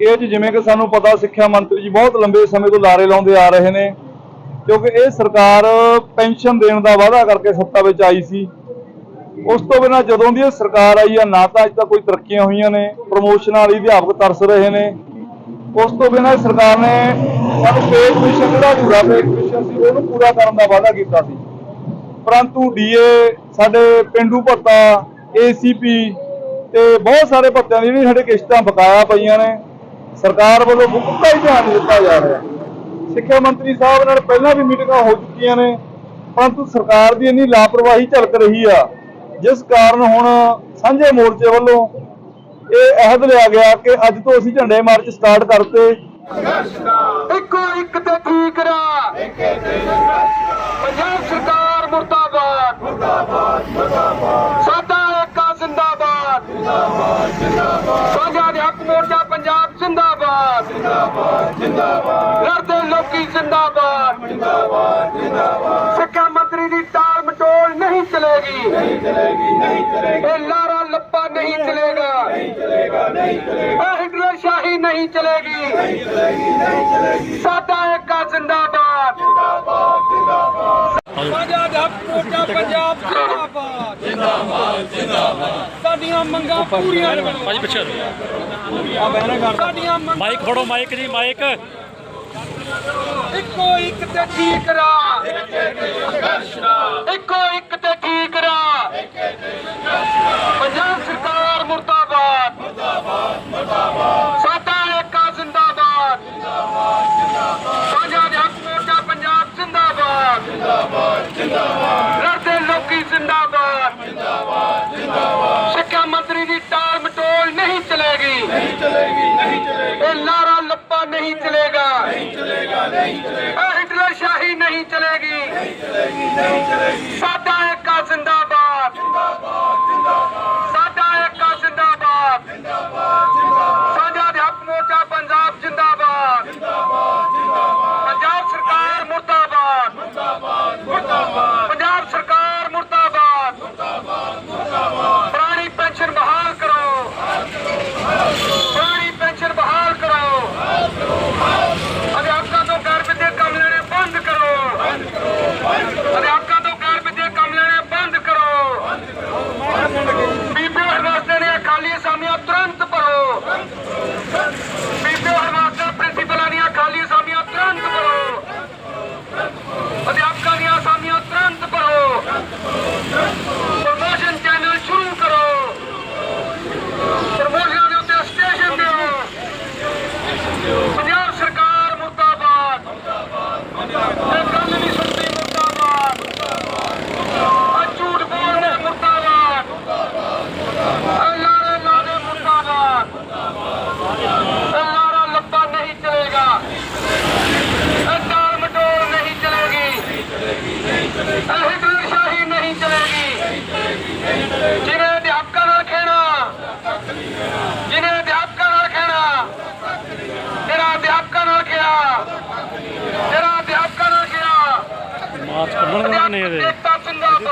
ਇਹ 'ਚ ਜਿਵੇਂ ਕਿ ਸਾਨੂੰ ਪਤਾ ਸਿੱਖਿਆ ਮੰਤਰੀ ਜੀ ਬਹੁਤ ਲੰਬੇ ਸਮੇਂ ਤੋਂ ਲਾਰੇ ਲਾਉਂਦੇ ਆ ਰਹੇ ਨੇ, ਕਿਉਂਕਿ ਇਹ ਸਰਕਾਰ ਪੈਨਸ਼ਨ ਦੇਣ ਦਾ ਵਾਅਦਾ ਕਰਕੇ ਸੱਤਾ ਵਿੱਚ ਆਈ ਸੀ। ਉਸ ਤੋਂ ਬਿਨਾਂ ਜਦੋਂ ਦੀ ਇਹ ਸਰਕਾਰ ਆਈ ਆ, ਨਾ ਤਾਂ ਅੱਜ ਤੱਕ ਕੋਈ ਤਰੱਕੀਆਂ ਹੋਈਆਂ ਨੇ ਪ੍ਰਮੋਸ਼ਨ ਵਾਲੀ ਅਧਿਆਪਕ ਤਰਸ ਰਹੇ ਨੇ। ਉਸ ਤੋਂ ਬਿਨਾਂ ਸਰਕਾਰ ਨੇ ਸਾਨੂੰ ਪੇਡ ਮਿਸ਼ਨ ਜਿਹੜਾ ਅਧੂਰਾ ਪੇਡ ਮਿਸ਼ਨ ਸੀ, ਉਹਨੂੰ ਪੂਰਾ ਕਰਨ ਦਾ ਵਾਅਦਾ ਕੀਤਾ ਸੀ। ਪਰੰਤੂ ਡੀਏ ਸਾਡੇ ਪਿੰਡੂ ਭੱਤਾ ਏਸੀਪੀ ਤੇ ਬਹੁਤ ਸਾਰੇ ਭੱਤਿਆਂ ਦੀ ਜਿਹੜੀ ਸਾਡੇ ਕਿਸ਼ਤਾਂ ਬਕਾਇਆ ਪਈਆਂ ਨੇ। ਸਰਕਾਰ ਵੱਲੋਂ ਮੁੱਕਾ ਹੀ ਧਿਆਨ ਦਿੱਤਾ ਜਾ ਰਿਹਾ ਸਿੱਖਿਆ ਮੰਤਰੀ ਸਾਹਿਬ ਨਾਲ ਪਹਿਲਾਂ ਵੀ ਮੀਟਿੰਗਾਂ ਹੋ ਚੁੱਕੀਆਂ ਨੇ, ਪਰੰਤੂ ਸਰਕਾਰ ਦੀ ਇੰਨੀ ਲਾਪਰਵਾਹੀ ਝਲਕ ਰਹੀ ਆ, ਜਿਸ ਕਾਰਨ ਹੁਣ ਸਾਂਝੇ ਮੋਰਚੇ ਵੱਲੋਂ ਇਹ ਅਹਿਦ ਲਿਆ ਗਿਆ ਕਿ ਅੱਜ ਤੋਂ ਅਸੀਂ ਝੰਡੇ ਮਾਰਚ ਸਟਾਰਟ ਕਰਤੇ। ਇੱਕੋ ਇੱਕ ਤੇ ਠੀਕ ਰਾ ਪੰਜਾਬ ਸਰਕਾਰ ਮੁਰਦਾਬਾਦ। ਮੁਰਦਾਬਾਦ ਮੁਰਦਾਬਾਦ ਸਾਡਾ ਏਕਾ ਜ਼ਿੰਦਾਬਾਦ। ਜਿੰਦਾਬਾਦ ਜਿੰਦਾਬਾਦ। ਜ਼ਿੰਦਾਬਾਦ। ਜਿੰਦਾਬਾਦ। ਜਿੰਦਾਬਾਦ ਲੜਦੇ ਲੋਕੀ ਜ਼ਿੰਦਾਬਾਦ। ਜਿੰਦਾਬਾਦ ਜਿੰਦਾਬਾਦ। ਸਿੱਖਿਆ ਮੰਤਰੀ ਦੀ ਟਾਲ ਮਟੋਲ ਨਹੀਂ ਚਲੇਗੀ। ਨਹੀਂ ਚਲੇਗੀ ਨਹੀਂ ਚਲੇਗੀ। ਇਹ ਲਾਰਾ ਲੱਪਾ ਨਹੀਂ ਚਲੇਗਾ। ਨਹੀਂ ਚਲੇਗਾ ਨਹੀਂ ਚਲੇਗਾ। ਇਹ ਹਿਟਲਰ ਸ਼ਾਹੀ ਨਹੀਂ ਚਲੇਗੀ। ਸਾਡਾ ਏਕਾ ਜ਼ਿੰਦਾਬਾਦ। ਜਿੰਦਾਬਾਦ ਜਿੰਦਾਬਾਦ। ਮੋਰਚਾ ਪੰਜਾਬ ਜ਼ਿੰਦਾਬਾਦ। ਜਿੰਦਾਬਾਦ ਸਾਡੀਆਂ ਮੰਗਾਂ ਪੂਰੀਆਂ ਭਾਜੀ ਪਿੱਛੇ ਸਾਡੀਆਂ ਮੰਗਾਂ ਮਾਈਕ ਫੜੋ ਮਾਈਕ ਜੀ ਮਾਈਕ। ਇੱਕੋ ਇੱਕ ਤੇ ਠੀਕ ਰਾ ਇੱਕੋ ਇੱਕ ਤੇ ਠੀਕ ਰਾ ਪੰਜਾਬ ਸਰਕਾਰ ਮੁਰਦਾਬਾਦ। ਮੁਰਦਾਬਾਦ ਮੁਰਦਾਬਾਦ ਸਾਡਾ ਏਕਾ ਜ਼ਿੰਦਾਬਾਦ। ਜਿੰਦਾਬਾਦ ਜਿੰਦਾਬਾਦ ਸਾਂਝਾ ਦੇ ਹੱਕ ਮੋਰਚਾ ਪੰਜਾਬ ਜ਼ਿੰਦਾਬਾਦ ਜਿੰਦਾਬਾਦ ਜਿੰਦਾਬਾਦ। ਲਾਰਾ ਲੱਪਾ ਨਹੀਂ ਚਲੇਗਾ। ਨਹੀਂ ਚਲੇਗਾ ਨਹੀਂ ਚਲੇਗਾ। ਇਹ ਹਿਟਲਰ ਸ਼ਾਹੀ ਨਹੀਂ ਚਲੇਗੀ। ਨਹੀਂ ਚਲੇਗੀ ਨਹੀਂ ਚਲੇਗੀ। ਸਾਡਾ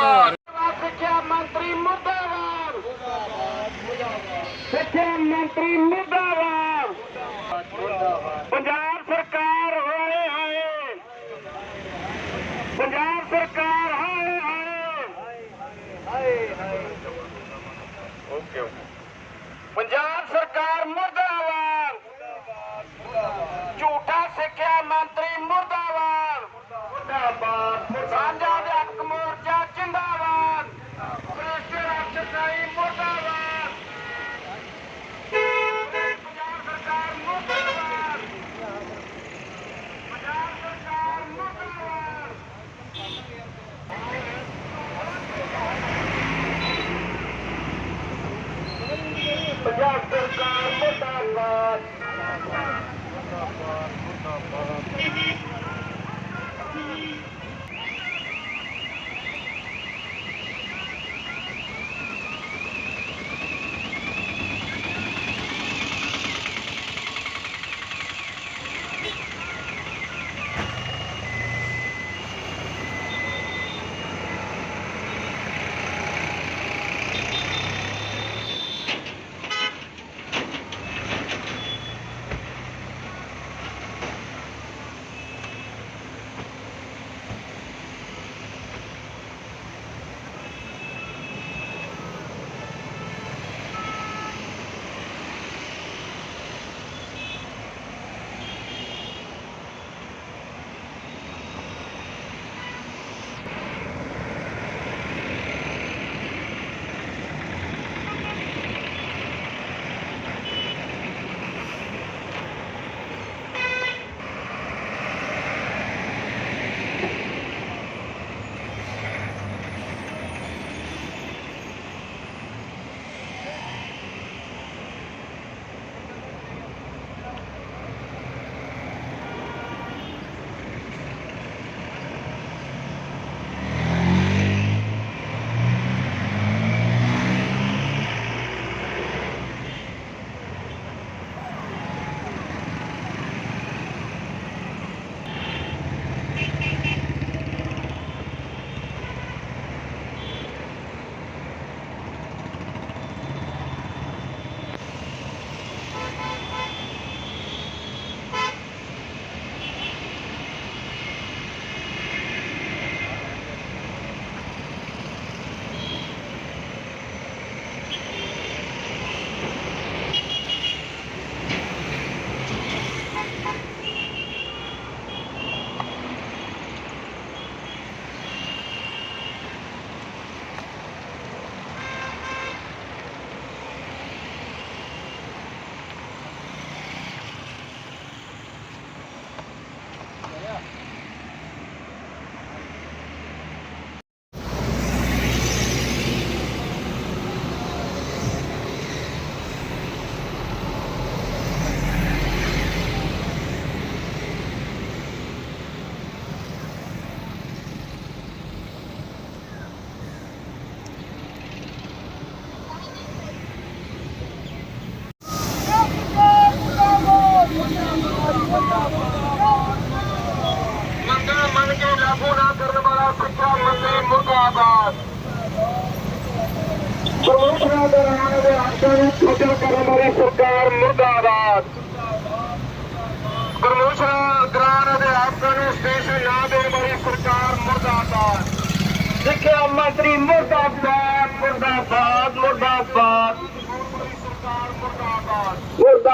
God.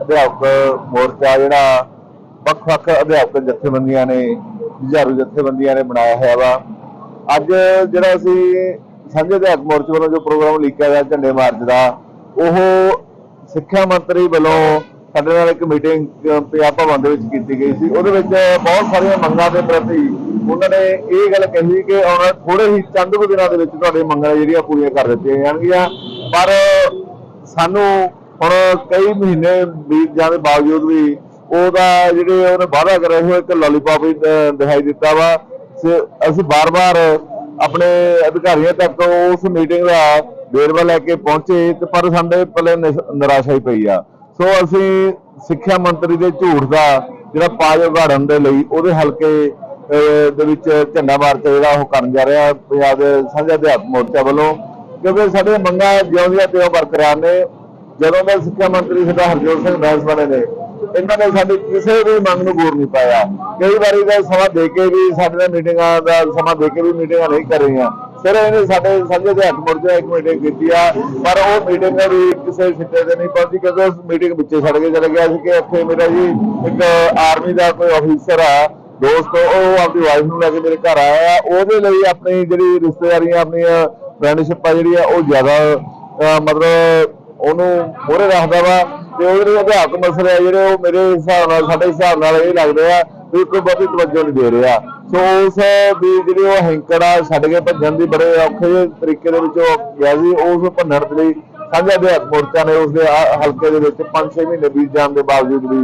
ਅਧਿਆਪਕ ਮੋਰਚਾ ਜਿਹੜਾ ਵੱਖ-ਵੱਖ ਅਧਿਆਪਕ ਜਥੇਬੰਦੀਆਂ ਨੇ, ਜੁਝਾਰੂ ਜਥੇਬੰਦੀਆਂ ਨੇ ਬਣਾਇਆ ਹੋਇਆ ਵਾ। ਅੱਜ ਜਿਹੜਾ ਅਸੀਂ ਸਾਂਝੇ ਅਧਿਆਪਕ ਮੋਰਚੇ ਵੱਲੋਂ ਜੋ ਪ੍ਰੋਗਰਾਮ ਲਿਖਿਆ ਗਿਆ ਝੰਡੇ ਮਾਰਚ ਦਾ, ਉਹ ਸਿੱਖਿਆ ਮੰਤਰੀ ਵੱਲੋਂ ਸਾਡੇ ਨਾਲ ਇੱਕ ਮੀਟਿੰਗ ਪੰਜਾਬ ਭਵਨ ਦੇ ਵਿੱਚ ਕੀਤੀ ਗਈ ਸੀ। ਉਹਦੇ ਵਿੱਚ ਬਹੁਤ ਸਾਰੀਆਂ ਮੰਗਾਂ ਦੇ ਪ੍ਰਤੀ ਉਹਨਾਂ ਨੇ ਇਹ ਗੱਲ ਕਹੀ ਕਿ ਆਉਣ ਥੋੜੇ ਹੀ ਚੰਦ ਕੁ ਦਿਨਾਂ ਦੇ ਵਿੱਚ ਤੁਹਾਡੇ ਮੰਗਾਂ ਜਿਹੜੀਆਂ ਪੂਰੀਆਂ ਕਰ ਦਿੱਤੀਆਂ ਜਾਣਗੀਆਂ। ਪਰ ਸਾਨੂੰ ਹੁਣ ਕਈ ਮਹੀਨੇ ਬੀਤ ਜਾਣ ਦੇ ਬਾਵਜੂਦ ਵੀ ਉਹਦਾ ਜਿਹੜੇ ਉਹਨੇ ਵਾਅਦਾ ਕਰਿਆ ਸੀ ਇੱਕ ਲੋਲੀਪੌਪ ਹੀ ਦਿਖਾਈ ਦਿੱਤਾ ਵਾ। ਅਸੀਂ ਬਾਰ-ਬਾਰ ਆਪਣੇ ਅਧਿਕਾਰੀਆਂ ਤੱਕ ਉਸ ਮੀਟਿੰਗ ਦਾ ਵੇਰਵਾ ਲੈ ਕੇ ਪਹੁੰਚੇ ਤੇ ਪਰ ਸਾਡੇ ਪੱਲੇ ਨਿਰਾਸ਼ਾ ਹੀ ਪਈ ਆ। ਸੋ ਅਸੀਂ ਸਿੱਖਿਆ ਮੰਤਰੀ ਦੇ ਝੂਠ ਦਾ ਜਿਹੜਾ ਪਾਜ ਉਗਾੜਨ ਦੇ ਲਈ ਉਹਦੇ ਹਲਕੇ ਦੇ ਵਿੱਚ ਝੰਡਾ ਮਾਰਚ ਜਿਹੜਾ ਉਹ ਕਰਨ ਜਾ ਰਿਹਾ ਪੰਜਾਬ ਦੇ ਸਾਂਝਾ ਅਧਿਆਪਕ ਮੋਰਚਾ ਵੱਲੋਂ। ਕਿਉਂਕਿ ਸਾਡੇ ਮੰਗਾਂ ਜਿਉਂਦੀਆਂ ਤਿਉਂ ਬਰਕਰਾਰ ਨੇ, ਜਦੋਂ ਦਾ ਸਿੱਖਿਆ ਮੰਤਰੀ ਸਾਡਾ ਹਰਜੋਤ ਸਿੰਘ ਬੈਂਸ ਬਣੇ ਨੇ, ਇਹਨਾਂ ਨੇ ਸਾਡੀ ਕਿਸੇ ਵੀ ਮੰਗ ਨੂੰ ਗੌਰ ਨਹੀਂ ਪਾਇਆ। ਕਈ ਵਾਰੀ ਦਾ ਸਮਾਂ ਦੇ ਕੇ ਵੀ ਸਾਡੇ ਨਾਲ ਮੀਟਿੰਗਾਂ ਦਾ ਸਮਾਂ ਦੇ ਕੇ ਵੀ ਮੀਟਿੰਗਾਂ ਨਹੀਂ ਕਰ ਰਹੀਆਂ। ਫਿਰ ਇਹਨੇ ਸਾਡੇ ਸਾਂਝੇ ਅਧਿਆਪਕ ਮੋਰਚਾ ਇੱਕ ਮੀਟਿੰਗ ਕੀਤੀ ਆ, ਪਰ ਉਹ ਮੀਟਿੰਗ ਵੀ ਕਿਸੇ ਸਿੱਟੇ ਤੇ ਨਹੀਂ ਪਹੁੰਚੀ, ਕਿਉਂਕਿ ਉਸ ਮੀਟਿੰਗ ਵਿੱਚੇ ਛੱਡ ਕੇ ਚਲੇ ਗਿਆ ਸੀ ਕਿ ਇੱਥੇ ਮੇਰਾ ਜੀ ਇੱਕ ਆਰਮੀ ਦਾ ਕੋਈ ਅਫੀਸਰ ਆ, ਦੋਸਤ, ਉਹ ਆਪਣੀ ਵਾਈਫ ਨੂੰ ਲੈ ਕੇ ਮੇਰੇ ਘਰ ਆਇਆ। ਉਹਦੇ ਲਈ ਆਪਣੀ ਜਿਹੜੀ ਰਿਸ਼ਤੇਦਾਰੀਆਂ, ਆਪਣੀਆਂ ਫਰੈਂਡਸ਼ਿਪ ਆ ਜਿਹੜੀ ਆ, ਉਹ ਜ਼ਿਆਦਾ ਮਤਲਬ ਉਹਨੂੰ ਮੋਹਰੇ ਰੱਖਦਾ ਵਾ ਤੇ ਉਹਦੇ ਜਿਹੜੇ ਅਧਿਆਪਕ ਮਸਲੇ ਆ, ਜਿਹੜੇ ਉਹ ਮੇਰੇ ਹਿਸਾਬ ਨਾਲ, ਸਾਡੇ ਹਿਸਾਬ ਨਾਲ ਇਹ ਲੱਗਦੇ ਆ ਵੀ ਕੋਈ ਬਹੁਤੀ ਤਵੱਜੋ ਨਹੀਂ ਦੇ ਰਿਹਾ। ਸੋ ਉਸ ਦੀ ਜਿਹੜੀ ਉਹ ਹੈਂਕੜਾ ਛੱਡ ਕੇ ਭੱਜਣ ਦੀ ਬੜੇ ਔਖੇ ਤਰੀਕੇ ਦੇ ਵਿੱਚ ਉਹ ਗਿਆ ਸੀ। ਉਸ ਭੰਨਣ ਦੇ ਲਈ ਸਾਂਝਾ ਅਧਿਆਪਕ ਮੋਰਚਾ ਨੇ ਉਸ ਦੇ ਹਲਕੇ ਦੇ ਵਿੱਚ 5-6 ਮਹੀਨੇ ਬੀਤ ਜਾਣ ਦੇ ਬਾਵਜੂਦ ਵੀ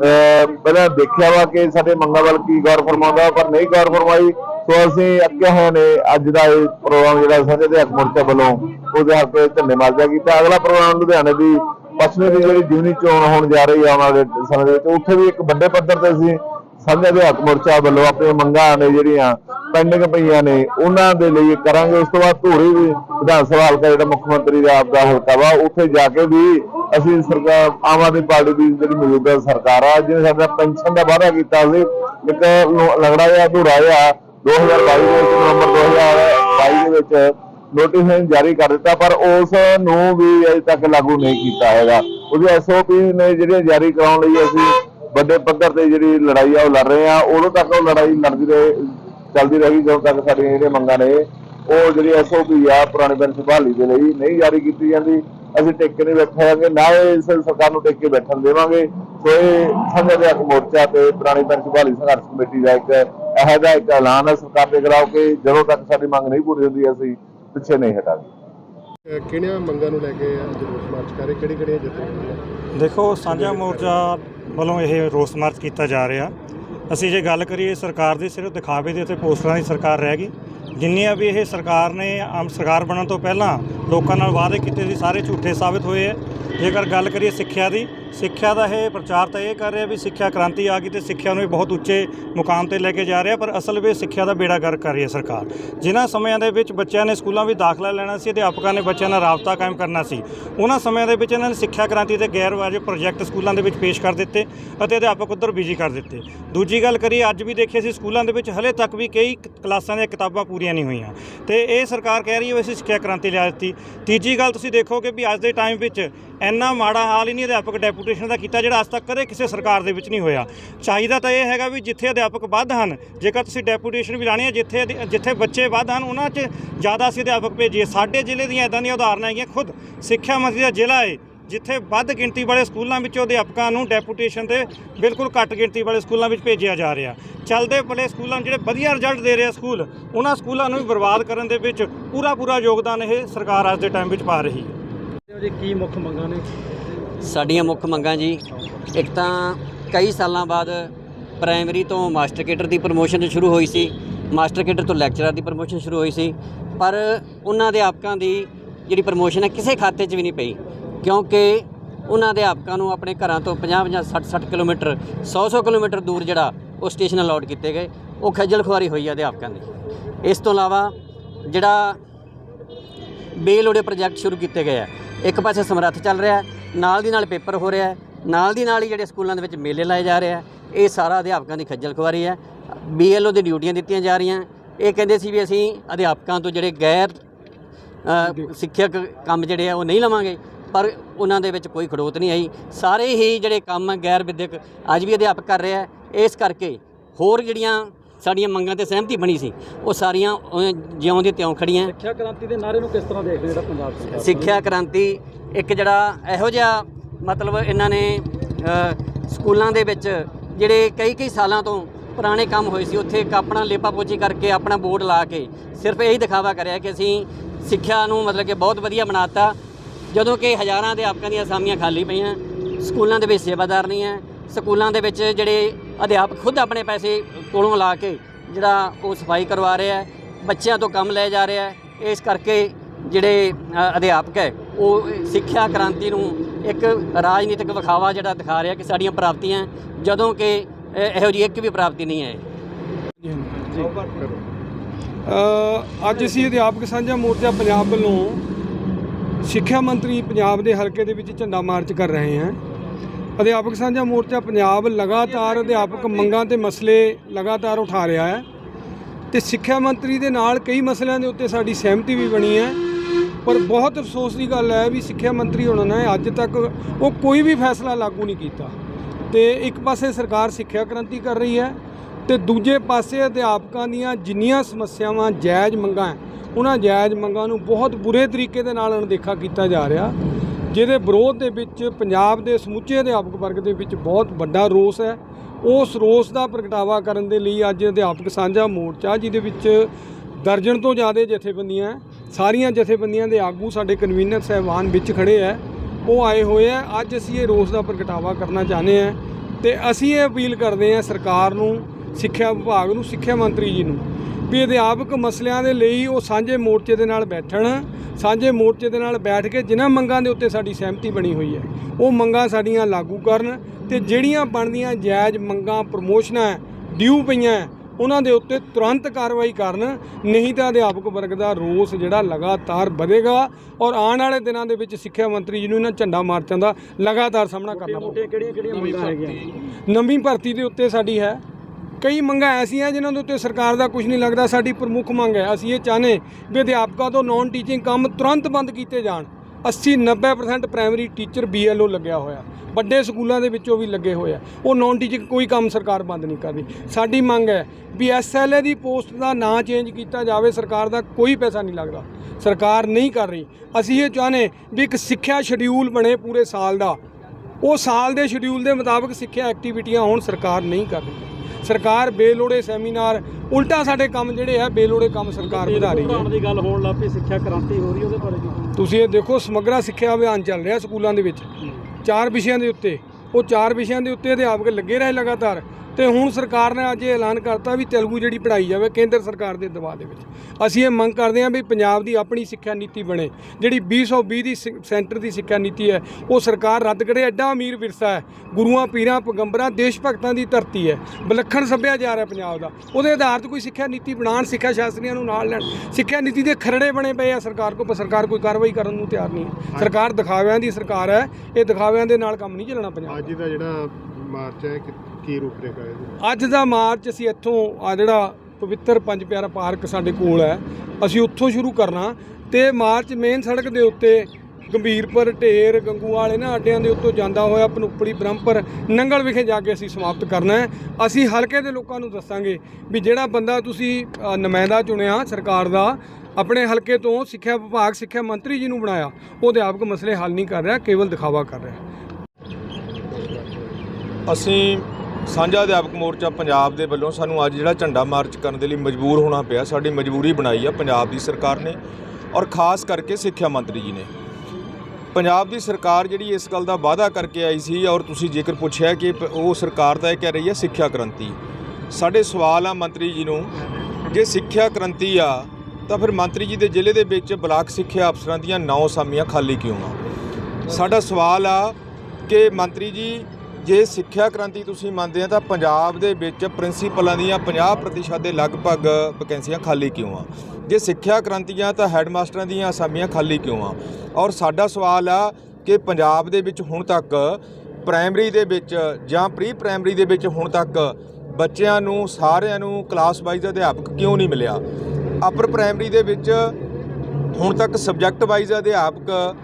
ਪਹਿਲਾਂ ਦੇਖਿਆ ਵਾ ਕਿ ਸਾਡੇ ਮੰਗਾਂ ਵੱਲ ਕੀ ਗੌਰ ਫਰਮਾਉਂਦਾ, ਪਰ ਨਹੀਂ ਗੌਰ ਫਰਮਾਈ, ਸੋ ਅਸੀਂ ਅੱਕੇ ਹੋਏ ਨੇ, ਅੱਜ ਦਾ ਇਹ ਪ੍ਰੋਗਰਾਮ ਜਿਹੜਾ ਸਾਂਝੇ ਅਧਿਆਪਕ ਮੋਰਚਾ ਵੱਲੋਂ, ਉਹਦੇ ਹਲਕੇ ਝੰਡੇ ਮਾਰਜਾ ਕੀਤਾ। ਅਗਲਾ ਪ੍ਰੋਗਰਾਮ ਲੁਧਿਆਣੇ ਦੀ ਪੱਛਮੀ ਦੀ ਜਿਹੜੀ ਜੂਨੀ ਚੋਣ ਹੋਣ ਜਾ ਰਹੀ ਆ, ਉਹਨਾਂ ਦੇ ਸਮੇਂ ਦੇ ਵਿੱਚ, ਉੱਥੇ ਵੀ ਇੱਕ ਵੱਡੇ ਪੱਧਰ ਤੇ ਅਸੀਂ ਸਾਂਝਾ ਅਧਿਆਪਕ ਮੋਰਚਾ ਵੱਲੋਂ ਆਪਣੀਆਂ ਮੰਗਾਂ ਨੇ ਜਿਹੜੀਆਂ ਪੈਂਡਿੰਗ ਪਈਆਂ ਨੇ, ਉਹਨਾਂ ਦੇ ਲਈ ਕਰਾਂਗੇ। ਉਸ ਤੋਂ ਬਾਅਦ ਧੂਰੀ ਵੀ ਵਿਧਾਨ ਸਭਾ ਹਲਕਾ ਜਿਹੜਾ ਮੁੱਖ ਮੰਤਰੀ ਦਾ ਆਪਦਾ ਹਲਕਾ ਵਾ, ਉੱਥੇ ਜਾ ਕੇ ਵੀ ਅਸੀਂ ਸਰਕਾਰ, ਆਮ ਆਦਮੀ ਪਾਰਟੀ ਦੀ ਜਿਹੜੀ ਮੌਜੂਦਾ ਸਰਕਾਰ ਆ, ਜਿਹਨੇ ਸਾਡਾ ਪੈਨਸ਼ਨ ਦਾ ਵਾਅਦਾ ਕੀਤਾ ਸੀ, ਇੱਕ ਲੋ- ਲੰਗੜਾ ਜਿਹਾ, ਅਧੂਰਾ ਜਿਹਾ 2022 ਦੇ ਵਿੱਚ, ਨਵੰਬਰ 2022 ਦੇ ਵਿੱਚ ਨੋਟੀਫਿਕੇਸ਼ਨ ਜਾਰੀ ਕਰ ਦਿੱਤਾ, ਪਰ ਉਸ ਨੂੰ ਵੀ ਅਜੇ ਤੱਕ ਲਾਗੂ ਨਹੀਂ ਕੀਤਾ ਹੈਗਾ। ਉਹਦੀ ਐਸਓਪੀ ਨੇ ਜਿਹੜੀਆਂ ਜਾਰੀ ਕਰਾਉਣ ਲਈ ਅਸੀਂ ਵੱਡੇ ਪੱਧਰ ਤੇ ਜਿਹੜੀ ਲੜਾਈ ਆ ਉਹ ਲੜ ਰਹੇ ਆ ਉਦੋਂ ਤੱਕ ਉਹ ਲੜਾਈ ਲੜਦੀ ਰਹੇ ਚੱਲਦੀ ਰਹੀ ਜਦੋਂ ਤੱਕ ਸਾਡੀਆਂ ਜਿਹੜੀਆਂ ਮੰਗਾਂ ਨੇ ਉਹ ਜਿਹੜੀ ਐਸਓਪੀ ਆ ਪੁਰਾਣੇ ਪੈਨਸ਼ਨ ਬਹਾਲੀ ਦੇ ਲਈ ਨਹੀਂ ਜਾਰੀ ਕੀਤੀ ਜਾਂਦੀ। ਅਸੀਂ ਟਿਕ ਕੇ ਨਹੀਂ ਬੈਠਾਂਗੇ ਨਾ ਇਹ ਇਸ ਸਰਕਾਰ ਨੂੰ ਟਿਕ ਕੇ ਬੈਠਣ ਦੇਵਾਂਗੇ। ਸੋ ਇਹ ਸੰਘ ਅਧਿਆਪਕ ਮੋਰਚਾ ਤੇ ਪੁਰਾਣੀ ਪੈਨਸ਼ਨ ਬਹਾਲੀ ਸੰਘਰਸ਼ ਕਮੇਟੀ ਦਾ ਇੱਕ ਇਹੋ ਜਿਹਾ ਇੱਕ ਐਲਾਨ ਹੈ ਸਰਕਾਰ ਦੇ ਖਿਲਾਫ ਕਿ ਜਦੋਂ ਤੱਕ ਸਾਡੀ ਮੰਗ ਨਹੀਂ ਪੂਰੀ ਹੁੰਦੀ ਅਸੀਂ ਪਿੱਛੇ ਨਹੀਂ ਹਟਾਂਗੇ। ਕਿਹੜੀਆਂ ਮੰਗਾਂ ਨੂੰ ਲੈ ਕੇ ਅੱਜ ਰੋਸ ਮਾਰਚ ਕਰ ਰਹੇ? ਕਿਹੜੀ ਕਿਹੜੀਆਂ ਜਥੇਬੰਦੀਆਂ ਦੇਖੋ ਸਾਂਝਾ ਮੋਰਚਾ ਵੱਲੋਂ ਇਹ ਰੋਸ ਮਾਰਚ ਕੀਤਾ ਜਾ ਰਿਹਾ। ਅਸੀਂ ਜੇ ਗੱਲ ਕਰੀਏ ਸਰਕਾਰ ਦੀ, ਸਿਰਫ ਦਿਖਾਵੇ ਦੇ ਅਤੇ ਪੋਸਟਰਾਂ ਦੀ ਸਰਕਾਰ ਰਹਿ ਗਈ। ਜਿੰਨੀਆਂ ਵੀ ਇਹ ਸਰਕਾਰ ਨੇ, ਆਮ ਸਰਕਾਰ ਬਣਨ ਤੋਂ ਪਹਿਲਾਂ ਲੋਕਾਂ ਨਾਲ ਵਾਅਦੇ ਕੀਤੇ ਸੀ, ਸਾਰੇ ਝੂਠੇ ਸਾਬਿਤ ਹੋਏ ਹੈ ਜੇਕਰ ਗੱਲ ਕਰੀਏ ਸਿੱਖਿਆ ਦੀ, ਸਿੱਖਿਆ ਦਾ ਇਹ ਪ੍ਰਚਾਰ ਤਾਂ ਇਹ ਕਰ ਰਿਹਾ ਵੀ ਸਿੱਖਿਆ ਕ੍ਰਾਂਤੀ ਆ ਗਈ ਤੇ ਸਿੱਖਿਆ ਨੂੰ ਇਹ ਬਹੁਤ ਉੱਚੇ ਮੁਕਾਮ ਤੇ ਲੈ ਕੇ ਜਾ ਰਿਹਾ, ਪਰ ਅਸਲ ਵਿੱਚ ਸਿੱਖਿਆ ਦਾ ਬੇੜਾ ਗਰਕ ਕਰ ਰਹੀ ਹੈ ਸਰਕਾਰ। ਜਿਨ੍ਹਾਂ ਸਮਿਆਂ ਦੇ ਵਿੱਚ ਬੱਚਿਆਂ ਨੇ ਸਕੂਲਾਂ ਵਿੱਚ ਦਾਖਲਾ ਲੈਣਾ ਸੀ, ਅਧਿਆਪਕਾਂ ਨੇ ਬੱਚਿਆਂ ਨਾਲ ਰਾਬਤਾ ਕਾਇਮ ਕਰਨਾ ਸੀ, ਉਹਨਾਂ ਸਮਿਆਂ ਦੇ ਵਿੱਚ ਇਹਨਾਂ ਨੇ ਸਿੱਖਿਆ ਕ੍ਰਾਂਤੀ ਦੇ ਗੈਰ ਵਾਜਬ ਪ੍ਰੋਜੈਕਟ ਸਕੂਲਾਂ ਦੇ ਵਿੱਚ ਪੇਸ਼ ਕਰ ਦਿੱਤੇ ਅਤੇ ਅਧਿਆਪਕ ਉੱਧਰ ਬਿਜ਼ੀ ਕਰ ਦਿੱਤੇ। ਦੂਜੀ ਗੱਲ ਕਰੀਏ, ਅੱਜ ਵੀ ਦੇਖੀਏ ਸੀ ਸਕੂਲਾਂ ਦੇ ਵਿੱਚ ਹਲੇ ਤੱਕ ਵੀ ਕਈ ਕਲਾਸਾਂ ਦੀਆਂ ਕਿਤਾਬਾਂ ਪੂਰੀਆਂ ਨਹੀਂ ਹੋਈਆਂ। ਤੇ ਇਹ ਸਰਕਾਰ ਕਹਿ ਰਹੀ ਹੈ ਵੀ ਅਸੀਂ ਸਿੱਖਿਆ ਕ੍ਰਾਂਤੀ ਲਿਆ ਦਿੱਤੀ। ਤੀਜੀ ਗੱਲ ਤੁਸੀਂ ਦੇਖੋਗੇ ਵੀ ਅੱਜ ਦੇ ਟਾਈਮ ਵਿੱਚ ਇੰਨਾ ਮਾੜਾ ਹਾਲ ਹੀ ਨਹੀਂ ਅਧਿਆਪਕ ਡੈਪੂਟੇਸ਼ਨ ਦਾ ਕੀਤਾ ਜਿਹੜਾ ਅੱਜ ਤੱਕ ਕਦੇ ਕਿਸੇ ਸਰਕਾਰ ਦੇ ਵਿੱਚ ਨਹੀਂ ਹੋਇਆ। ਚਾਹੀਦਾ ਤਾਂ ਇਹ ਹੈਗਾ ਵੀ ਜਿੱਥੇ ਅਧਿਆਪਕ ਵੱਧ ਹਨ, ਜੇਕਰ ਤੁਸੀਂ ਡੈਪੂਟੇਸ਼ਨ ਵੀ ਲਾਣੀ ਹੈ, ਜਿੱਥੇ ਜਿੱਥੇ ਬੱਚੇ ਵੱਧ ਹਨ, ਉਹਨਾਂ 'ਚ ਜ਼ਿਆਦਾ ਅਸੀਂ ਅਧਿਆਪਕ ਭੇਜੀਏ। ਸਾਡੇ ਜ਼ਿਲ੍ਹੇ ਦੀਆਂ ਇਦਾਂ ਦੀਆਂ ਉਦਾਹਰਨਾਂ ਹੈਗੀਆਂ ਖੁਦ। ਸਿੱਖਿਆ ਮੰਤਰੀ ਦਾ ਜ਼ਿਲ੍ਹਾ ਹੈ ਜਿੱਥੇ ਵੱਧ ਗਿਣਤੀ ਵਾਲੇ ਸਕੂਲਾਂ ਵਿੱਚੋਂ ਅਧਿਆਪਕਾਂ ਨੂੰ ਡੈਪੂਟੇਸ਼ਨ ਤੇ ਬਿਲਕੁਲ ਘੱਟ ਗਿਣਤੀ ਵਾਲੇ ਸਕੂਲਾਂ ਵਿੱਚ ਭੇਜਿਆ ਜਾ ਰਿਹਾ। ਚੱਲਦੇ ਭਲੇ ਸਕੂਲਾਂ ਜਿਹੜੇ ਵਧੀਆ ਰਿਜ਼ਲਟ ਦੇ ਰਹੇ ਸਕੂਲ ਉਹਨਾਂ ਸਕੂਲਾਂ ਨੂੰ ਵੀ ਬਰਬਾਦ ਕਰਨ ਦੇ ਵਿੱਚ ਪੂਰਾ ਪੂਰਾ ਯੋਗਦਾਨ ਇਹ ਸਰਕਾਰ ਅੱਜ ਦੇ ਟਾਈਮ ਵਿੱਚ ਪਾ ਰਹੀ ਹੈ। ਜੀ ਕੀ ਮੁੱਖ ਮੰਗਾਂ ਨੇ? ਸਾਡੀਆਂ ਮੁੱਖ ਮੰਗਾਂ ਜੀ ਇੱਕ ਤਾਂ ਕਈ ਸਾਲਾਂ ਬਾਅਦ ਪ੍ਰਾਇਮਰੀ ਤੋਂ ਮਾਸਟਰ ਕੇਡਰ ਦੀ ਪ੍ਰਮੋਸ਼ਨ ਸ਼ੁਰੂ ਹੋਈ ਸੀ ਮਾਸਟਰ ਕੇਡਰ ਤੋਂ ਲੈਕਚਰਰ ਦੀ ਪ੍ਰਮੋਸ਼ਨ ਸ਼ੁਰੂ ਹੋਈ ਸੀ ਪਰ ਉਹਨਾਂ ਦੇ ਅਧਿਆਪਕਾਂ ਦੀ ਜਿਹੜੀ ਪ੍ਰਮੋਸ਼ਨ ਹੈ ਕਿਸੇ ਖਾਤੇ 'ਚ ਵੀ ਨਹੀਂ ਪਈ। ਕਿਉਂਕਿ ਉਹਨਾਂ ਅਧਿਆਪਕਾਂ ਨੂੰ ਆਪਣੇ ਘਰਾਂ ਤੋਂ 50 50 60 60 ਕਿਲੋਮੀਟਰ 100 100 ਕਿਲੋਮੀਟਰ ਦੂਰ ਜਿਹੜਾ ਉਹ ਸਟੇਸ਼ਨ ਅਲਾਟ ਕੀਤੇ ਗਏ। ਉਹ ਖੱਜਲ ਖੁਆਰੀ ਹੋਈ ਹੈ ਅਧਿਆਪਕਾਂ ਦੀ। ਇਸ ਤੋਂ ਇਲਾਵਾ ਜਿਹੜਾ ਬੇਲੋੜੇ ਪ੍ਰੋਜੈਕਟ ਸ਼ੁਰੂ ਕੀਤੇ ਗਏ ਆ, ਇੱਕ ਪਾਸੇ ਸਮਰੱਥ ਚੱਲ ਰਿਹਾ, ਨਾਲ ਦੀ ਨਾਲ ਪੇਪਰ ਹੋ ਰਿਹਾ, ਨਾਲ ਦੀ ਨਾਲ ਹੀ ਜਿਹੜੇ ਸਕੂਲਾਂ ਦੇ ਵਿੱਚ ਮੇਲੇ ਲਾਏ ਜਾ ਰਹੇ ਆ, ਇਹ ਸਾਰਾ ਅਧਿਆਪਕਾਂ ਦੀ ਖੱਜਲ ਖੁਆਰੀ ਹੈ ਬੀਐਲਓ ਦੀ ਡਿਊਟੀਆਂ ਦਿੱਤੀਆਂ ਜਾ ਰਹੀਆਂ। ਇਹ ਕਹਿੰਦੇ ਸੀ ਵੀ ਅਸੀਂ ਅਧਿਆਪਕਾਂ ਤੋਂ ਜਿਹੜੇ ਗੈਰ ਸਿੱਖਿਅਕ ਕੰਮ ਜਿਹੜੇ ਆ ਉਹ ਨਹੀਂ ਲਵਾਂਗੇ। ਪਰ ਉਹਨਾਂ ਦੇ ਵਿੱਚ ਕੋਈ ਖੜੋਤ ਨਹੀਂ ਆਈ। ਸਾਰੇ ਹੀ ਜਿਹੜੇ ਕੰਮ ਗੈਰ ਵਿਦਿਅਕ ਅੱਜ ਵੀ ਅਧਿਆਪਕ ਕਰ ਰਿਹਾ ਹੈ। ਇਸ ਕਰਕੇ ਹੋਰ ਜਿਹੜੀਆਂ ਸਾਡੀਆਂ ਮੰਗਾਂ ਤੇ ਸਹਿਮਤੀ ਬਣੀ ਸੀ ਉਹ ਸਾਰੀਆਂ ਜਿਉਂ ਦੀ ਤਿਉਂ ਖੜੀਆਂ। ਸਿੱਖਿਆ ਕ੍ਰਾਂਤੀ ਦੇ ਨਾਰੇ ਨੂੰ ਕਿਸ ਤਰ੍ਹਾਂ ਦੇਖਦੇ ਜਿਹੜਾ ਪੰਜਾਬ ਸਰਕਾਰ ਸਿੱਖਿਆ ਕ੍ਰਾਂਤੀ ਇੱਕ ਜਿਹੜਾ ਇਹੋ ਜਿਹਾ ਮਤਲਬ ਇਹਨਾਂ ਨੇ ਸਕੂਲਾਂ ਦੇ ਵਿੱਚ ਜਿਹੜੇ ਕਈ ਕਈ ਸਾਲਾਂ ਤੋਂ ਪੁਰਾਣੇ ਕੰਮ ਹੋਏ ਸੀ ਉੱਥੇ ਇੱਕ ਆਪਣਾ ਲੇਪਾ ਪੋਚੀ ਕਰਕੇ ਆਪਣਾ ਬੋਰਡ ਲਾ ਕੇ ਸਿਰਫ ਇਹੀ ਦਿਖਾਵਾ ਕਰਿਆ ਕਿ ਅਸੀਂ ਸਿੱਖਿਆ ਨੂੰ ਮਤਲਬ ਕਿ ਬਹੁਤ ਵਧੀਆ ਬਣਾਤਾ। ਜਦੋਂ ਕਿ ਹਜ਼ਾਰਾਂ ਅਧਿਆਪਕਾਂ ਦੀਆਂ ਅਸਾਮੀਆਂ ਖਾਲੀ ਪਈਆਂ ਸਕੂਲਾਂ ਦੇ ਵਿੱਚ ਸੇਵਾਦਾਰ ਨਹੀਂ ਹੈ ਸਕੂਲਾਂ ਦੇ ਵਿੱਚ ਜਿਹੜੇ ਅਧਿਆਪਕ ਖੁਦ ਆਪਣੇ ਪੈਸੇ ਕੋਲੋਂ ਲਾ ਕੇ ਜਿਹੜਾ ਉਹ ਸਫ਼ਾਈ ਕਰਵਾ ਰਿਹਾ ਹੈ ਬੱਚਿਆਂ ਤੋਂ ਕੰਮ ਲੈ ਜਾ ਰਿਹਾ ਹੈ ਇਸ ਕਰਕੇ ਜਿਹੜੇ ਅਧਿਆਪਕ ਹੈ ਉਹ ਸਿੱਖਿਆ ਕ੍ਰਾਂਤੀ ਨੂੰ ਇੱਕ ਰਾਜਨੀਤਿਕ ਵਿਖਾਵਾ ਜਿਹੜਾ ਦਿਖਾ ਰਿਹਾ ਕਿ ਸਾਡੀਆਂ ਪ੍ਰਾਪਤੀਆਂ ਜਦੋਂ ਕਿ ਇਹੋ ਜਿਹੀ ਇੱਕ ਵੀ ਪ੍ਰਾਪਤੀ ਨਹੀਂ ਹੈ ਅੱਜ ਅਸੀਂ ਅਧਿਆਪਕ ਸਾਂਝਾ ਮੋਰਚਾ ਪੰਜਾਬ ਵੱਲੋਂ ਸਿੱਖਿਆ ਮੰਤਰੀ ਪੰਜਾਬ ਦੇ ਹਲਕੇ ਦੇ ਵਿੱਚ ਝੰਡਾ ਮਾਰਚ ਕਰ ਰਹੇ ਹਾਂ। ਅਧਿਆਪਕ ਸਾਂਝਾ ਮੋਰਚਾ ਪੰਜਾਬ ਲਗਾਤਾਰ ਅਧਿਆਪਕ ਮੰਗਾਂ ਤੇ ਮਸਲੇ ਲਗਾਤਾਰ ਉਠਾ ਰਿਹਾ ਹੈ ਤੇ ਸਿੱਖਿਆ ਮੰਤਰੀ ਦੇ ਨਾਲ ਕਈ ਮਸਲਿਆਂ ਦੇ ਉੱਤੇ ਸਾਡੀ ਸਹਿਮਤੀ ਵੀ ਬਣੀ ਹੈ। ਪਰ ਬਹੁਤ ਅਫਸੋਸ ਦੀ ਗੱਲ ਹੈ ਵੀ ਸਿੱਖਿਆ ਮੰਤਰੀ ਉਹਨਾਂ ਨੇ ਅੱਜ ਤੱਕ ਉਹ ਕੋਈ ਵੀ ਫੈਸਲਾ ਲਾਗੂ ਨਹੀਂ ਕੀਤਾ। ਤੇ ਇੱਕ ਪਾਸੇ ਸਰਕਾਰ ਸਿੱਖਿਆ ਕ੍ਰਾਂਤੀ ਕਰ ਰਹੀ ਹੈ ਤੇ ਦੂਜੇ ਪਾਸੇ ਅਧਿਆਪਕਾਂ ਦੀਆਂ ਜਿੰਨੀਆਂ ਸਮੱਸਿਆਵਾਂ, ਜਾਇਜ਼ ਮੰਗਾਂ ਉਹਨਾਂ ਜਾਇਜ਼ ਮੰਗਾਂ ਨੂੰ ਬਹੁਤ ਬੁਰੇ ਤਰੀਕੇ ਦੇ ਨਾਲ ਅਣਦੇਖਾ ਕੀਤਾ ਜਾ ਰਿਹਾ। ਜਿਹਦੇ ਵਿਰੋਧ ਦੇ ਵਿੱਚ ਪੰਜਾਬ ਦੇ ਸਮੁੱਚੇ ਅਧਿਆਪਕ ਵਰਗ ਦੇ ਵਿੱਚ ਬਹੁਤ ਵੱਡਾ ਰੋਸ ਹੈ। ਉਸ ਰੋਸ ਦਾ ਪ੍ਰਗਟਾਵਾ ਕਰਨ ਦੇ ਲਈ ਅੱਜ ਅਧਿਆਪਕ ਸਾਂਝਾ ਮੋਰਚਾ, ਜਿਹਦੇ ਵਿੱਚ ਦਰਜਨ ਤੋਂ ਜ਼ਿਆਦਾ ਜਥੇਬੰਦੀਆਂ ਸਾਰੀਆਂ ਜਥੇਬੰਦੀਆਂ ਦੇ ਆਗੂ ਸਾਡੇ ਕਨਵੀਨਰ ਸਹਿਬਾਨ ਵਿੱਚ ਖੜੇ ਹੈ। ਉਹ ਆਏ ਹੋਏ ਆ ਅੱਜ ਅਸੀਂ ਇਹ ਰੋਸ ਦਾ ਪ੍ਰਗਟਾਵਾ ਕਰਨਾ ਚਾਹੁੰਦੇ ਆ ਤੇ ਅਸੀਂ ਇਹ ਅਪੀਲ ਕਰਦੇ ਆ ਸਰਕਾਰ ਨੂੰ ਸਿੱਖਿਆ ਵਿਭਾਗ ਨੂੰ ਸਿੱਖਿਆ ਮੰਤਰੀ ਜੀ ਨੂੰ ਵੀ ਅਧਿਆਪਕ ਮਸਲਿਆਂ ਦੇ ਲਈ ਉਹ ਸਾਂਝੇ ਮੋਰਚੇ ਦੇ ਨਾਲ ਬੈਠਣ ਸਾਂਝੇ ਮੋਰਚੇ ਦੇ ਨਾਲ ਬੈਠ ਕੇ ਜਿਨ੍ਹਾਂ ਮੰਗਾਂ ਦੇ ਉੱਤੇ ਸਾਡੀ ਸਹਿਮਤੀ ਬਣੀ ਹੋਈ ਹੈ ਉਹ ਮੰਗਾਂ ਸਾਡੀਆਂ ਲਾਗੂ ਕਰਨ ਤੇ ਜਿਹੜੀਆਂ ਬਣਦੀਆਂ ਜਾਇਜ਼ ਮੰਗਾਂ ਪ੍ਰਮੋਸ਼ਨਾਂ ਡਿਊ ਪਈਆਂ ਉਹਨਾਂ ਦੇ ਉੱਤੇ ਤੁਰੰਤ ਕਾਰਵਾਈ ਕਰਨ ਨਹੀਂ ਤਾਂ ਅਧਿਆਪਕ ਵਰਗ ਦਾ ਰੋਸ ਜਿਹੜਾ ਲਗਾਤਾਰ ਵਧੇਗਾ ਔਰ ਆਉਣ ਵਾਲੇ ਦਿਨਾਂ ਦੇ ਵਿੱਚ ਸਿੱਖਿਆ ਮੰਤਰੀ ਜੀ ਨੂੰ ਇਹਨਾਂ ਝੰਡਾ ਮਾਰਚਾਂ ਦਾ ਲਗਾਤਾਰ ਸਾਹਮਣਾ ਕਰਨਾ ਪਵੇਗਾ ਨਵੀਂ ਭਰਤੀ ਦੇ ਉੱਤੇ ਸਾਡੀ ਹੈ। ਕਈ ਮੰਗਾਂ ਐਸੀਆਂ ਜਿਨ੍ਹਾਂ ਦੇ ਉੱਤੇ ਸਰਕਾਰ ਦਾ ਕੁਝ ਨਹੀਂ ਲੱਗਦਾ, ਸਾਡੀ ਪ੍ਰਮੁੱਖ ਮੰਗ ਹੈ। ਅਸੀਂ ਇਹ ਚਾਹਨੇ ਵੀ ਅਧਿਆਪਕਾਂ ਤੋਂ ਨਾਨ ਟੀਚਿੰਗ ਕੰਮ ਤੁਰੰਤ ਬੰਦ ਕੀਤੇ ਜਾਣ। 80 90% ਪ੍ਰਾਇਮਰੀ ਟੀਚਰ ਬੀਐਲਓ ਲੱਗਿਆ ਹੋਇਆ। ਵੱਡੇ ਸਕੂਲਾਂ ਦੇ ਵਿੱਚੋਂ ਵੀ ਲੱਗੇ ਹੋਏ ਆ। ਉਹ ਨਾਨ ਟੀਚਿੰਗ ਕੋਈ ਕੰਮ ਸਰਕਾਰ ਬੰਦ ਨਹੀਂ ਕਰਦੀ ਸਾਡੀ ਮੰਗ ਹੈ ਵੀ ਐਸਐਲਏ ਦੀ ਪੋਸਟ ਦਾ ਨਾਂ ਚੇਂਜ ਕੀਤਾ ਜਾਵੇ, ਸਰਕਾਰ ਦਾ ਕੋਈ ਪੈਸਾ ਨਹੀਂ ਲੱਗਦਾ। ਸਰਕਾਰ ਨਹੀਂ ਕਰ ਰਹੀ। ਅਸੀਂ ਇਹ ਚਾਹਨੇ ਵੀ ਇੱਕ ਸਿੱਖਿਆ ਸ਼ਡਿਊਲ ਬਣੇ ਪੂਰੇ ਸਾਲ ਦਾ। ਉਹ ਸਾਲ ਦੇ ਸ਼ਡਿਊਲ ਦੇ ਮੁਤਾਬਕ ਸਿੱਖਿਆ ਐਕਟੀਵਿਟੀਆਂ ਹੋਣ, ਸਰਕਾਰ ਨਹੀਂ ਕਰ ਰਹੀ। ਸਰਕਾਰ ਬੇਲੋੜੇ ਸੈਮੀਨਾਰ ਉਲਟਾ ਸਾਡੇ ਕੰਮ ਜਿਹੜੇ ਆ ਬੇਲੋੜੇ ਕੰਮ ਸਰਕਾਰ ਵਧਾ ਰਹੀ ਹੈ। ਦੀ ਗੱਲ ਹੋਣ ਲੱਗ ਪਈ ਸਿੱਖਿਆ ਕ੍ਰਾਂਤੀ ਹੋ ਰਹੀ ਉਹਦੇ ਬਾਰੇ ਕੀ ਤੁਸੀਂ ਇਹ ਦੇਖੋ ਸਮਗਰਾ ਸਿੱਖਿਆ ਅਭਿਆਨ ਚੱਲ ਰਿਹਾ ਸਕੂਲਾਂ ਦੇ ਵਿੱਚ। ਚਾਰ ਵਿਸ਼ਿਆਂ ਦੇ ਉੱਤੇ ਉਹ ਚਾਰ ਵਿਸ਼ਿਆਂ ਦੇ ਉੱਤੇ ਅਧਿਆਪਕ ਲੱਗੇ ਰਹੇ ਲਗਾਤਾਰ। ਤੇ ਹੁਣ ਸਰਕਾਰ ਨੇ ਅੱਜ ਇਹ ਐਲਾਨ ਕਰਤਾ ਵੀ ਤੇਲਗੂ ਜਿਹੜੀ ਪੜ੍ਹਾਈ ਜਾਵੇ, ਕੇਂਦਰ ਸਰਕਾਰ ਦੇ ਦਬਾਅ ਦੇ ਵਿੱਚ। ਅਸੀਂ ਇਹ ਮੰਗ ਕਰਦੇ ਹਾਂ ਵੀ ਪੰਜਾਬ ਦੀ ਆਪਣੀ ਸਿੱਖਿਆ ਨੀਤੀ ਬਣੇ। ਜਿਹੜੀ 2020 ਦੀ ਸਿ- ਸੈਂਟਰ ਦੀ ਸਿੱਖਿਆ ਨੀਤੀ ਹੈ, ਉਹ ਸਰਕਾਰ ਰੱਦ ਕਰੇ। ਐਡਾ ਅਮੀਰ ਵਿਰਸਾ ਹੈ। ਗੁਰੂਆਂ, ਪੀਰਾਂ, ਪੈਗੰਬਰਾਂ, ਦੇਸ਼ ਭਗਤਾਂ ਦੀ ਧਰਤੀ ਹੈ। ਵਿਲੱਖਣ ਸੱਭਿਆਚਾਰ ਹੈ ਪੰਜਾਬ ਦਾ। ਉਹਦੇ ਆਧਾਰ ਤੇ ਕੋਈ ਸਿੱਖਿਆ ਨੀਤੀ ਬਣਾਉਣ, ਸਿੱਖਿਆ ਸ਼ਾਸਤਰੀਆਂ ਨੂੰ ਨਾਲ ਲੈਣ। ਸਿੱਖਿਆ ਨੀਤੀ ਦੇ ਖਰੜੇ ਬਣੇ ਪਏ ਆ ਸਰਕਾਰ ਕੋਲ, ਪਰ ਸਰਕਾਰ ਕੋਈ ਕਾਰਵਾਈ ਕਰਨ ਨੂੰ ਤਿਆਰ ਨਹੀਂ ਹੈ। ਸਰਕਾਰ ਦਿਖਾਵਿਆਂ ਦੀ ਸਰਕਾਰ ਹੈ। ਇਹ ਦਿਖਾਵਿਆਂ ਦੇ ਨਾਲ ਕੰਮ ਨਹੀਂ ਚੱਲਣਾ ਪੰਜਾਬ ਅੱਜ ਦਾ ਜਿਹੜਾ ਮਾਰਚ ਹੈ ਕਿ- ਕੀ ਰੂਪਰੇਖਾ ਹੈ ਇਹਦੀ? ਅੱਜ ਦਾ ਮਾਰਚ ਅਸੀਂ ਇੱਥੋਂ ਆ ਜਿਹੜਾ ਪਵਿੱਤਰ ਪੰਜ ਪਿਆਰਾ ਪਾਰਕ ਸਾਡੇ ਕੋਲ ਹੈ ਅਸੀਂ ਉੱਥੋਂ ਸ਼ੁਰੂ ਕਰਨਾ। ਤੇ ਮਾਰਚ ਮੇਨ ਸੜਕ ਦੇ ਉੱਤੇ ਗੰਭੀਰਪੁਰ ਢੇਰ ਗੰਗੂਵਾਲ ਇਹਨਾਂ ਅੱਡਿਆਂ ਦੇ ਉੱਤੋਂ ਜਾਂਦਾ ਹੋਇਆ ਪਨੂਪੜੀ ਬ੍ਰਹਮਪੁਰ ਨੰਗਲ ਵਿਖੇ ਜਾ ਕੇ ਅਸੀਂ ਸਮਾਪਤ ਕਰਨਾ ਹੈ। ਅਸੀਂ ਹਲਕੇ ਦੇ ਲੋਕਾਂ ਨੂੰ ਦੱਸਾਂਗੇ ਵੀ ਜਿਹੜਾ ਬੰਦਾ ਤੁਸੀਂ ਅ, ਨੁਮਾਇੰਦਾ ਚੁਣਿਆ ਸਰਕਾਰ ਦਾ ਆਪਣੇ ਹਲਕੇ ਤੋਂ ਸਿੱਖਿਆ ਵਿਭਾਗ ਸਿੱਖਿਆ ਮੰਤਰੀ ਜੀ ਨੂੰ ਬਣਾਇਆ ਉਹ ਅਧਿਆਪਕ ਮਸਲੇ ਹੱਲ ਨਹੀਂ ਕਰ ਰਿਹਾ ਕੇਵਲ ਦਿਖਾਵਾ ਕਰ ਰਿਹਾ। ਅਸੀਂ ਸਾਂਝਾ ਅਧਿਆਪਕ ਮੋਰਚਾ ਪੰਜਾਬ ਦੇ ਵੱਲੋਂ ਸਾਨੂੰ ਅੱਜ ਜਿਹੜਾ ਝੰਡਾ ਮਾਰਚ ਕਰਨ ਦੇ ਲਈ ਮਜਬੂਰ ਹੋਣਾ ਪਿਆ, ਸਾਡੀ ਮਜਬੂਰੀ ਬਣਾਈ ਆ ਪੰਜਾਬ ਦੀ ਸਰਕਾਰ ਨੇ ਔਰ ਖਾਸ ਕਰਕੇ ਸਿੱਖਿਆ ਮੰਤਰੀ ਜੀ ਨੇ। ਪੰਜਾਬ ਦੀ ਸਰਕਾਰ ਜਿਹੜੀ ਇਸ ਗੱਲ ਦਾ ਵਾਅਦਾ ਕਰਕੇ ਆਈ ਸੀ ਔਰ ਤੁਸੀਂ ਜੇਕਰ ਪੁੱਛਿਆ ਕਿ ਪ- ਉਹ ਸਰਕਾਰ ਤਾਂ ਇਹ ਕਹਿ ਰਹੀ ਹੈ ਸਿੱਖਿਆ ਕ੍ਰਾਂਤੀ। ਸਾਡੇ ਸਵਾਲ ਆ ਮੰਤਰੀ ਜੀ ਨੂੰ, ਜੇ ਸਿੱਖਿਆ ਕ੍ਰਾਂਤੀ ਆ, ਤਾਂ ਫਿਰ ਮੰਤਰੀ ਜੀ ਦੇ ਜ਼ਿਲ੍ਹੇ ਦੇ ਵਿੱਚ ਬਲਾਕ ਸਿੱਖਿਆ ਅਫਸਰਾਂ ਦੀਆਂ 9 ਅਸਾਮੀਆਂ ਖਾਲੀ ਕਿਉਂ ਆ? ਸਾਡਾ ਸਵਾਲ ਆ ਕਿ ਮੰਤਰੀ ਜੀ ਜੇ ਸਿੱਖਿਆ ਕ੍ਰਾਂਤੀ ਤੁਸੀਂ ਮੰਨਦੇ ਆ ਤਾਂ ਪੰਜਾਬ ਦੇ ਵਿੱਚ ਪ੍ਰਿੰਸੀਪਲਾਂ ਦੀਆਂ 50% ਦੇ ਲਗਭਗ ਵੈਕੈਂਸੀਆਂ ਖਾਲੀ ਕਿਉਂ ਆ? ਜੇ ਸਿੱਖਿਆ ਕ੍ਰਾਂਤੀਆਂ ਤਾਂ ਹੈੱਡਮਾਸਟਰਾਂ ਦੀਆਂ ਅਸਾਮੀਆਂ ਖਾਲੀ ਕਿਉਂ ਆ? ਔਰ ਸਾਡਾ ਸਵਾਲ ਆ ਕਿ ਪੰਜਾਬ ਦੇ ਵਿੱਚ ਹੁਣ ਤੱਕ ਪ੍ਰਾਇਮਰੀ ਦੇ ਵਿੱਚ ਜਾਂ ਪ੍ਰੀ ਪ੍ਰਾਇਮਰੀ ਦੇ ਵਿੱਚ ਹੁਣ ਤੱਕ ਬੱਚਿਆਂ ਨੂੰ, ਸਾਰਿਆਂ ਨੂੰ ਕਲਾਸ ਵਾਈਜ਼ ਅਧਿਆਪਕ ਕਿਉਂ ਨਹੀਂ ਮਿਲਿਆ? ਅਪਰ ਪ੍ਰਾਇਮਰੀ ਦੇ ਵਿੱਚ ਹੁਣ ਤੱਕ ਸਬਜੈਕਟ ਵਾਈਜ਼ ਅਧਿਆਪਕ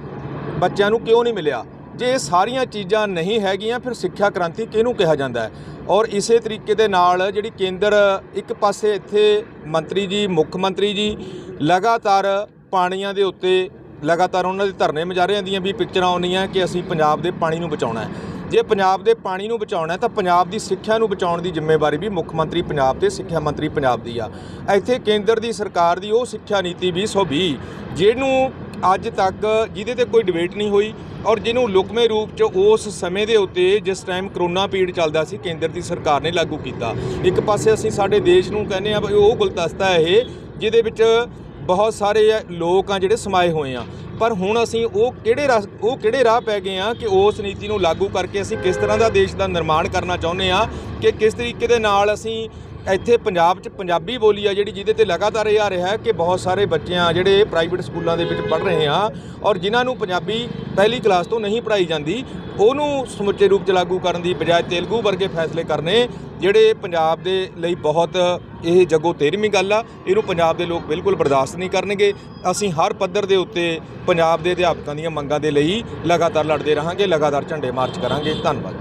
ਬੱਚਿਆਂ ਨੂੰ ਕਿਉਂ ਨਹੀਂ ਮਿਲਿਆ? ਜੇ ਸਾਰੀਆਂ ਚੀਜ਼ਾਂ ਨਹੀਂ ਹੈਗੀਆਂ, ਫਿਰ ਸਿੱਖਿਆ ਕ੍ਰਾਂਤੀ ਕਿਹਨੂੰ ਕਿਹਾ ਜਾਂਦਾ ਹੈ? ਔਰ ਇਸੇ ਤਰੀਕੇ ਦੇ ਨਾਲ ਜਿਹੜੀ ਕੇਂਦਰ ਇੱਕ ਪਾਸੇ ਇੱਥੇ ਮੰਤਰੀ ਜੀ, ਮੁੱਖ ਮੰਤਰੀ ਜੀ, ਲਗਾਤਾਰ ਪਾਣੀਆਂ ਦੇ ਉੱਤੇ ਲਗਾਤਾਰ ਉਹਨਾਂ ਦੇ ਧਰਨੇ ਮੁਜ਼ਾਹਰਿਆਂ ਦੀਆਂ ਵੀ ਪਿਕਚਰਾਂ ਆਉਂਦੀਆਂ ਕਿ ਅਸੀਂ ਪੰਜਾਬ ਦੇ ਪਾਣੀ ਨੂੰ ਬਚਾਉਣਾ ਹੈ। ਜੇ ਪੰਜਾਬ ਦੇ ਪਾਣੀ ਨੂੰ ਬਚਾਉਣਾ ਹੈ, ਤਾਂ ਪੰਜਾਬ ਦੀ ਸਿੱਖਿਆ ਨੂੰ ਬਚਾਉਣ ਦੀ ਜ਼ਿੰਮੇਵਾਰੀ ਵੀ ਮੁੱਖ ਮੰਤਰੀ ਪੰਜਾਬ ਤੇ ਸਿੱਖਿਆ ਮੰਤਰੀ ਪੰਜਾਬ ਦੀ ਆ। ਇੱਥੇ ਕੇਂਦਰ ਦੀ ਸਰਕਾਰ ਦੀ ਉਹ ਸਿੱਖਿਆ ਨੀਤੀ 2020 ਜਿਹਨੂੰ ਅੱਜ ਤੱਕ ਜਿਹਦੇ ਤੇ ਕੋਈ ਡਿਬੇਟ ਨਹੀਂ ਹੋਈ ਔਰ ਜਿਹਨੂੰ ਲੁਕਮੇ ਰੂਪ 'ਚ ਉਸ ਸਮੇਂ ਦੇ ਉੱਤੇ ਜਿਸ ਟਾਈਮ ਕਰੋਨਾ ਪੀੜ ਚੱਲਦਾ ਸੀ, ਕੇਂਦਰ ਦੀ ਸਰਕਾਰ ਨੇ ਲਾਗੂ ਕੀਤਾ। ਇੱਕ ਪਾਸੇ ਅਸੀਂ ਸਾਡੇ ਦੇਸ਼ ਨੂੰ ਕਹਿੰਦੇ ਆ ਵੀ ਉਹ ਗੁਲਦਸਤਾ ਹੈ ਇਹ, ਜਿਹਦੇ ਵਿੱਚ ਬਹੁਤ ਸਾਰੇ ਲੋਕ ਆ ਜਿਹੜੇ ਸਮਾਏ ਹੋਏ ਆ। ਪਰ ਹੁਣ ਅਸੀਂ ਉਹ ਕਿਹੜੇ ਰਸ- ਉਹ ਕਿਹੜੇ ਰਾਹ ਪੈ ਗਏ ਆ ਕਿ ਉਸ ਨੀਤੀ ਨੂੰ ਲਾਗੂ ਕਰਕੇ ਅਸੀਂ ਕਿਸ ਤਰ੍ਹਾਂ ਦਾ ਦੇਸ਼ ਦਾ ਨਿਰਮਾਣ ਕਰਨਾ ਚਾਹੁੰਦੇ ਆ, ਕਿ ਕਿਸ ਤਰੀਕੇ ਦੇ ਨਾਲ ਅਸੀਂ ਇੱਥੇ ਪੰਜਾਬ 'ਚ ਪੰਜਾਬੀ ਬੋਲੀ ਆ ਜਿਹੜੀ, ਜਿਹਦੇ ਤੇ ਲਗਾਤਾਰ ਇਹ ਆ ਰਿਹਾ ਹੈ ਕਿ ਬਹੁਤ ਸਾਰੇ ਬੱਚੇ ਆ ਜਿਹੜੇ ਪ੍ਰਾਈਵੇਟ ਸਕੂਲਾਂ ਦੇ ਵਿੱਚ ਪੜ੍ਹ ਰਹੇ ਆ ਔਰ ਜਿਨ੍ਹਾਂ ਨੂੰ ਪੰਜਾਬੀ ਪਹਿਲੀ ਕਲਾਸ ਤੋਂ ਨਹੀਂ ਪੜ੍ਹਾਈ ਜਾਂਦੀ, ਉਹਨੂੰ ਸਮੁੱਚੇ ਰੂਪ 'ਚ ਲਾਗੂ ਕਰਨ ਦੀ ਬਜਾਏ ਤੇਲਗੂ ਵਰਗੇ ਫੈਸਲੇ ਕਰਨੇ, ਜਿਹੜੇ ਪੰਜਾਬ ਦੇ ਲਈ ਬਹੁਤ ਇਹ ਜੱਗੋ ਤੇਰਵੀਂ ਗੱਲ ਆ, ਇਹਨੂੰ ਪੰਜਾਬ ਦੇ ਲੋਕ ਬਿਲਕੁਲ ਬਰਦਾਸ਼ਤ ਨਹੀਂ ਕਰਨਗੇ। ਅਸੀਂ ਹਰ ਪੱਧਰ ਦੇ ਉੱਤੇ ਪੰਜਾਬ ਦੇ ਅਧਿਆਪਕਾਂ ਦੀਆਂ ਮੰਗਾਂ ਦੇ ਲਈ ਲਗਾਤਾਰ ਲੜਦੇ ਰਹਾਂਗੇ, ਲਗਾਤਾਰ ਝੰਡੇ ਮਾਰਚ ਕਰਾਂਗੇ। ਧੰਨਵਾਦ।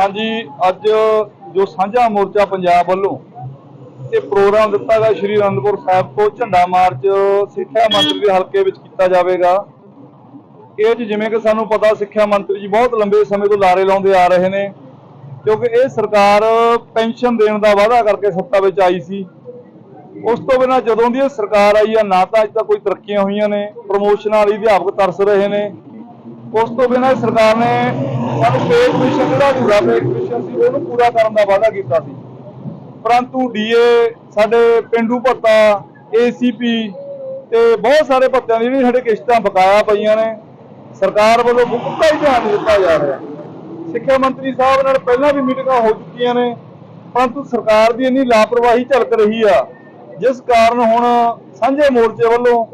ਹਾਂਜੀ, ਅੱਜ ਜੋ ਸਾਂਝਾ ਮੋਰਚਾ ਪੰਜਾਬ ਵੱਲੋਂ ਇਹ ਪ੍ਰੋਗਰਾਮ ਦਿੱਤਾ ਗਿਆ ਸ਼੍ਰੀ ਅਨੰਦਪੁਰ ਸਾਹਿਬ ਤੋਂ ਝੰਡਾ ਮਾਰਚ ਸਿੱਖਿਆ ਮੰਤਰੀ ਦੇ ਹਲਕੇ ਵਿੱਚ ਕੀਤਾ ਜਾਵੇਗਾ। ਇਹ ਜਿਵੇਂ ਕਿ ਸਾਨੂੰ ਪਤਾ, ਸਿੱਖਿਆ ਮੰਤਰੀ ਜੀ ਬਹੁਤ ਲੰਬੇ ਸਮੇਂ ਤੋਂ ਲਾਰੇ ਲਾਉਂਦੇ ਆ ਰਹੇ ਨੇ, ਕਿਉਂਕਿ ਇਹ ਸਰਕਾਰ ਪੈਨਸ਼ਨ ਦੇਣ ਦਾ ਵਾਅਦਾ ਕਰਕੇ ਸੱਤਾ ਵਿੱਚ ਆਈ ਸੀ। ਉਸ ਤੋਂ ਬਿਨਾਂ ਜਦੋਂ ਦੀ ਇਹ ਸਰਕਾਰ ਆਈ ਆ, ਨਾ ਤਾਂ ਅੱਜ ਤੱਕ ਕੋਈ ਤਰੱਕੀਆਂ ਹੋਈਆਂ ਨੇ, ਪ੍ਰਮੋਸ਼ਨ ਵਾਲੀ ਅਧਿਆਪਕ ਤਰਸ ਰਹੇ ਨੇ। ਉਸ ਤੋਂ ਬਿਨਾਂ ਸਰਕਾਰ ਨੇ ਸਾਨੂੰ ਪੇਡ ਮਿਸ਼ਨ ਜਿਹੜਾ ਅਧੂਰਾ ਪੇਡ ਮਿਸ਼ਨ ਸੀ, ਉਹਨੂੰ ਪੂਰਾ ਕਰਨ ਦਾ ਵਾਅਦਾ ਕੀਤਾ ਸੀ। ਪਰੰਤੂ ਡੀਏ, ਸਾਡੇ ਪਿੰਡੂ ਭੱਤਾ, ਏਸੀਪੀ ਤੇ ਬਹੁਤ ਸਾਰੇ ਭੱਤਿਆਂ ਦੀ ਜਿਹੜੀ ਸਾਡੇ ਕਿਸ਼ਤਾਂ ਬਕਾਇਆ ਪਈਆਂ ਨੇ। ਸਰਕਾਰ ਵੱਲੋਂ ਮੁੱਕਾ ਹੀ ਧਿਆਨ ਦਿੱਤਾ ਜਾ ਰਿਹਾ। ਸਿੱਖਿਆ ਮੰਤਰੀ ਸਾਹਿਬ ਨਾਲ ਪਹਿਲਾਂ ਵੀ ਮੀਟਿੰਗਾਂ ਹੋ ਚੁੱਕੀਆਂ ਨੇ, ਪਰੰਤੂ ਸਰਕਾਰ ਦੀ ਇੰਨੀ ਲਾਪਰਵਾਹੀ ਝਲਕ ਰਹੀ ਆ। ਜਿਸ ਕਾਰਨ ਹੁਣ ਸਾਂਝੇ ਮੋਰਚੇ ਵੱਲੋਂ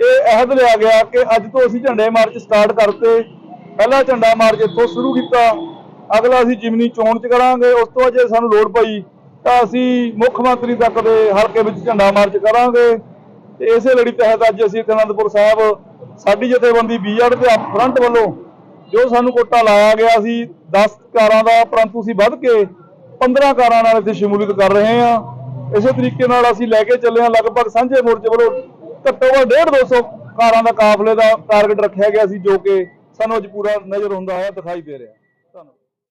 ਇਹ ਅਹਿਦ ਲਿਆ ਗਿਆ ਕਿ ਅੱਜ ਤੋਂ ਅਸੀਂ ਝੰਡੇ ਮਾਰਚ ਸਟਾਰਟ ਕਰਤੇ। ਪਹਿਲਾ ਝੰਡਾ ਮਾਰਚ ਇੱਥੋਂ ਸ਼ੁਰੂ ਕੀਤਾ। ਅਗਲਾ ਅਸੀਂ ਜਿਮਨੀ ਚੋਣ ਚ ਕਰਾਂਗੇ। ਉਸ ਤੋਂ ਬਾਅਦ ਜੇ ਸਾਨੂੰ ਲੋੜ ਪਈ ਤਾਂ ਅਸੀਂ ਮੁੱਖ ਮੰਤਰੀ ਤੱਕ ਦੇ ਹਲਕੇ ਵਿੱਚ ਝੰਡਾ ਮਾਰਚ ਕਰਾਂਗੇ। ਤੇ ਇਸੇ ਲੜੀ ਤਹਿਤ ਅੱਜ ਅਸੀਂ ਇੱਥੇ ਅਨੰਦਪੁਰ ਸਾਹਿਬ ਸਾਡੀ ਜਥੇਬੰਦੀ ਬੀਆਰ ਤੇ ਫਰੰਟ ਵੱਲੋਂ ਜੋ ਸਾਨੂੰ ਕੋਟਾ ਲਾਇਆ ਗਿਆ ਸੀ 10 ਕਾਰਾਂ ਦਾ, ਪਰੰਤੂ ਅਸੀਂ ਵੱਧ ਕੇ 15 ਕਾਰਾਂ ਨਾਲ ਇੱਥੇ ਸ਼ਮੂਲੀਅਤ ਕਰ ਰਹੇ ਹਾਂ। ਇਸੇ ਤਰੀਕੇ ਨਾਲ ਅਸੀਂ ਲੈ ਕੇ ਚੱਲੇ ਹਾਂ। ਲਗਭਗ ਸਾਂਝੇ ਮੋਰਚੇ ਵੱਲੋਂ ਘੱਟੋ ਘੱਟ 1.5 200 ਕਾਰਾਂ ਦਾ ਕਾਫਲੇ ਦਾ ਟਾਰਗੇਟ ਰੱਖਿਆ ਗਿਆ ਸੀ, ਜੋ ਕਿ ਸਾਨੂੰ ਅੱਜ ਪੂਰਾ ਨਜ਼ਰ ਹੁੰਦਾ ਹੋਇਆ ਦਿਖਾਈ ਦੇ ਰਿਹਾ।